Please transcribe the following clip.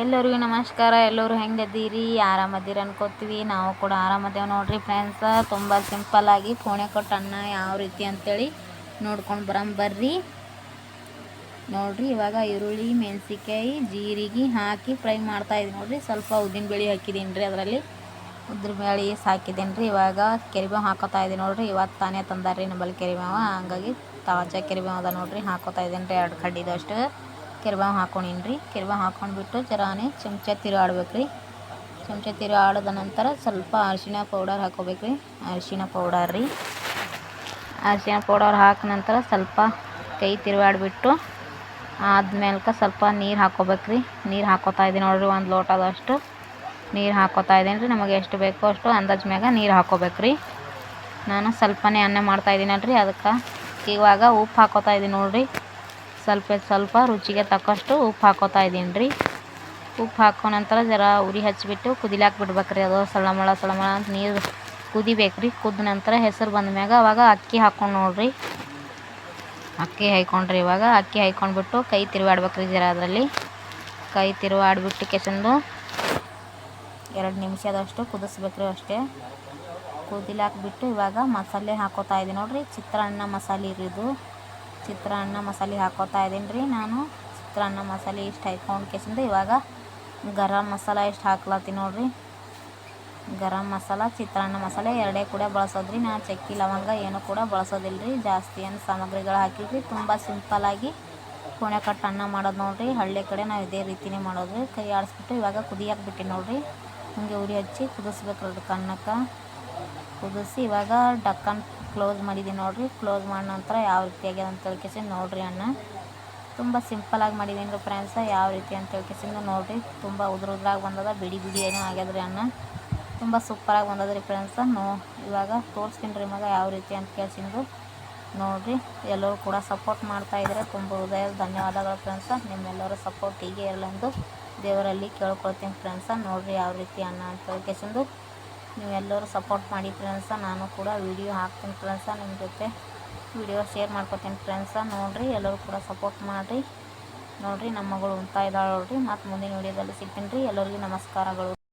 ಎಲ್ಲರಿಗೂ ನಮಸ್ಕಾರ. ಎಲ್ಲರೂ ಹೆಂಗದೀರಿ? ಆರಾಮದೀರಿ ಅನ್ಕೋತೀವಿ. ನಾವು ಕೂಡ ಆರಾಮದೇವೆ ನೋಡ್ರಿ ಫ್ರೆಂಡ್ಸ ತುಂಬ ಸಿಂಪಲ್ಲಾಗಿ ಫೋಣೆ ಕೊಟ್ಟು ಅನ್ನ ಯಾವ ರೀತಿ ಅಂತೇಳಿ ನೋಡ್ಕೊಂಡು ಬರಂ ಬರ್ರಿ. ನೋಡ್ರಿ, ಇವಾಗ ಈರುಳ್ಳಿ, ಮೆಣಸಿನ್ಕಾಯಿ, ಜೀರಿಗೆ ಹಾಕಿ ಫ್ರೈ ಮಾಡ್ತಾ ಇದ್ದೀನಿ ನೋಡ್ರಿ. ಸ್ವಲ್ಪ ಉದ್ದಿನ ಬೇಳೆ ಹಾಕಿದ್ದೀನಿ ರೀ ಅದರಲ್ಲಿ. ಉದ್ರ ಬೇಳೆ ರೀ. ಇವಾಗ ಕೆರಿಬೇವು ಹಾಕೋತಾ ಇದ್ದೀನಿ ನೋಡ್ರಿ. ಇವತ್ತು ತಾನೇ ತಂದಾರ್ರಿ ನಂಬಲ್ಲಿ ಕೆರಿಬೇವು. ಹಂಗಾಗಿ ತಾಜಾ ಕೆರಿಬೇವು ಅದ ನೋಡ್ರಿ. ಹಾಕೋತಾ ಇದ್ದೀನಿ ರೀ. ಎರಡು ಕಡ್ಡಿದಷ್ಟು ಕೆರಿಬೇವು ಹಾಕೊಂಡಿನಿ ರೀ. ಕೆರ್ವ ಹಾಕೊಂಡ್ಬಿಟ್ಟು ಜರಾನೆ ಚಮಚ ತಿರುಗಾಡ್ಬೇಕು ರೀ. ಚಮಚ ತಿರುಗಾಡಿದ ನಂತರ ಸ್ವಲ್ಪ ಅರಿಶಿಣ ಪೌಡರ್ ಹಾಕೋಬೇಕು ರೀ. ಅರಿಶಿಣ ಪೌಡರ್ ರೀ. ಅರಿಶಿಣ ಪೌಡರ್ ಹಾಕಿದ ನಂತರ ಸ್ವಲ್ಪ ಕೈ ತಿರುಗಾಡ್ಬಿಟ್ಟು ಆದ್ಮೇಲೆ ಸ್ವಲ್ಪ ನೀರು ಹಾಕೋಬೇಕು ರೀ. ನೀರು ಹಾಕೋತಾ ಇದ್ದೀನಿ ನೋಡ್ರಿ ಒಂದು ಲೋಟದಷ್ಟು. ನೀರು ಹಾಕೋತಾ ಇದ್ದೀನಿ ರೀ. ನಮಗೆ ಎಷ್ಟು ಬೇಕೋ ಅಷ್ಟು ಅಂದಾಜು ಮ್ಯಾಗ ನೀರು ಹಾಕೋಬೇಕು ರೀ. ನಾನು ಸ್ವಲ್ಪನೇ ಅನ್ನ ಮಾಡ್ತಾ ಇದ್ದೀನಲ್ರಿ. ಅದಕ್ಕೆ ಇವಾಗ ಉಪ್ಪು ಹಾಕೋತಾ ಇದ್ದೀನಿ ನೋಡ್ರಿ. ಸ್ವಲ್ಪ ಸ್ವಲ್ಪ ರುಚಿಗೆ ತಕ್ಕಷ್ಟು ಉಪ್ಪು ಹಾಕೋತಾ ಇದ್ದೀನಿ ರೀ. ಉಪ್ಪು ಹಾಕೋ ನಂತರ ಜರ ಉರಿ ಹಚ್ಚಿಬಿಟ್ಟು ಕುದಿಲಾಕ್ ಬಿಡ್ಬೇಕ್ರಿ. ಅದು ಸಳಮಳ ಸಳಮಳ ಅಂತ ನೀರು ಕುದಿಬೇಕು ರೀ. ಕುದ್ದ ನಂತರ ಹೆಸರು ಬಂದ ಮ್ಯಾಗ ಅವಾಗ ಅಕ್ಕಿ ಹಾಕ್ಕೊಂಡು ನೋಡ್ರಿ. ಅಕ್ಕಿ ಹಾಯ್ಕೊಂಡ್ರಿ ಇವಾಗ. ಅಕ್ಕಿ ಹಾಯ್ಕೊಂಡ್ಬಿಟ್ಟು ಕೈ ತಿರುವಾಡ್ಬೇಕು ರೀ ಜರ ಅದರಲ್ಲಿ. ಕೈ ತಿರುವಾಡ್ಬಿಟ್ಟು ಕೆಸಂದು ಎರಡು ನಿಮಿಷದಷ್ಟು ಕುದಿಸ್ಬೇಕ್ರಿ ಅಷ್ಟೇ. ಕುದಿಲಾಕ್ಬಿಟ್ಟು ಇವಾಗ ಮಸಾಲೆ ಹಾಕೋತಾ ಇದ್ದೀನಿ ನೋಡ್ರಿ. ಚಿತ್ರಾನ್ನ ಮಸಾಲೆ ಇರೋದು ಚಿತ್ರಾನ್ನ ಮಸಾಲೆ ಹಾಕೋತಾ ಇದ್ದೀನಿ ರೀ ನಾನು. ಚಿತ್ರಾನ್ನ ಮಸಾಲೆ ಇಷ್ಟು ಹಾಕೊಂಡು ಕೆಸಿಂದ. ಇವಾಗ ಗರಂ ಮಸಾಲ ಇಷ್ಟು ಹಾಕ್ಲತ್ತೀನಿ ನೋಡಿರಿ. ಗರಂ ಮಸಾಲ, ಚಿತ್ರಾನ್ನ ಮಸಾಲೆ ಎರಡೇ ಕೂಡ ಬಳಸೋದ್ರಿ ನಾನು ಚಕ್ಕಿ, ಲವಂಗ ಏನು ಕೂಡ ಬಳಸೋದಿಲ್ಲ ರೀ. ಜಾಸ್ತಿ ಏನು ಸಾಮಗ್ರಿಗಳು ಹಾಕಿಲ್ರಿ ತುಂಬ ಸಿಂಪಲ್ಲಾಗಿ ಕೋಣೆ ಕಟ್ಟು ಅನ್ನ ಮಾಡೋದು ನೋಡಿರಿ. ಹಳ್ಳಿ ಕಡೆ ನಾವು ಇದೇ ರೀತಿನೇ ಮಾಡೋದು ಕೈ ಆಡಿಸ್ಬಿಟ್ಟು ಇವಾಗ ಕುದಿಯಕ್ಕೆ ಬಿಟ್ಟು ನೋಡ್ರಿ. ಹಂಗೆ ಉರಿ ಹಚ್ಚಿ ಕುದಿಸ್ಬೇಕು ಅದಕ್ಕೆ ಅನ್ನಕ್ಕೆ. ಕುದಿಸಿ ಇವಾಗ ಡಕ್ಕನ್ ಕ್ಲೋಸ್ ಮಾಡಿದ್ದೀನಿ ನೋಡಿರಿ. ಕ್ಲೋಸ್ ಮಾಡಿದ ನಂತರ ಯಾವ ರೀತಿ ಆಗ್ಯದ ಅಂತ ತಿಳ್ಕೆಸಿ ನೋಡಿರಿ ಅಣ್ಣ. ತುಂಬ ಸಿಂಪಲಾಗಿ ಮಾಡಿದ್ದೀನಿ ರೀ ಫ್ರೆಂಡ್ಸ, ಯಾವ ರೀತಿ ಅಂತ ಹೇಳ್ಕೇಸಿಂದ ನೋಡಿರಿ. ತುಂಬ ಉದ್ರ ಉದ್ರಾಗಿ ಬಂದದ, ಬಿಡಿ ಬಿಡಿ ಏನೋ ರೀ ಅಣ್ಣ. ತುಂಬ ಸೂಪರಾಗಿ ಬಂದದ ರೀ ಫ್ರೆಂಡ್ಸ, ನೋ, ಇವಾಗ ತೋರಿಸ್ತೀನಿ ರೀ ಮಗ ಯಾವ ರೀತಿ ಅಂತ ಕೇಳ್ಸಿಂದು. ನೋಡಿರಿ, ಎಲ್ಲರೂ ಕೂಡ ಸಪೋರ್ಟ್ ಮಾಡ್ತಾ ಇದ್ದಾರೆ. ತುಂಬ ಹೃದಯದ ಧನ್ಯವಾದಗಳು ಫ್ರೆಂಡ್ಸ, ನಿಮ್ಮೆಲ್ಲರ ಸಪೋರ್ಟ್ ಹೀಗೆ ಇರಲೆಂದು ದೇವರಲ್ಲಿ ಕೇಳ್ಕೊಳ್ತೀನಿ ಫ್ರೆಂಡ್ಸ, ನೋಡಿರಿ ಯಾವ ರೀತಿ ಅನ್ನ ಅಂತ ಹೇಳ್ಕೇಸಿಂದು ನೀವೆಲ್ಲರೂ ಸಪೋರ್ಟ್ ಮಾಡಿ ಫ್ರೆಂಡ್ಸ ನಾನು ಕೂಡ ವೀಡಿಯೋ ಹಾಕ್ತೀನಿ ಫ್ರೆಂಡ್ಸ ನಿಮ್ಮ ಜೊತೆ. ವಿಡಿಯೋ ಶೇರ್ ಮಾಡ್ಕೊತೀನಿ ಫ್ರೆಂಡ್ಸ ನೋಡಿರಿ, ಎಲ್ಲರೂ ಕೂಡ ಸಪೋರ್ಟ್ ಮಾಡಿರಿ. ನೋಡಿರಿ, ನಮ್ಮ ಮಗಳು ಉಣ್ತಾ ಇದ್ದಾಳೆ ನೋಡಿರಿ. ಮತ್ತು ಮುಂದಿನ ವೀಡಿಯೋದಲ್ಲಿ ಸಿಗ್ತೀನಿ ರೀ. ಎಲ್ಲರಿಗೂ ನಮಸ್ಕಾರಗಳು.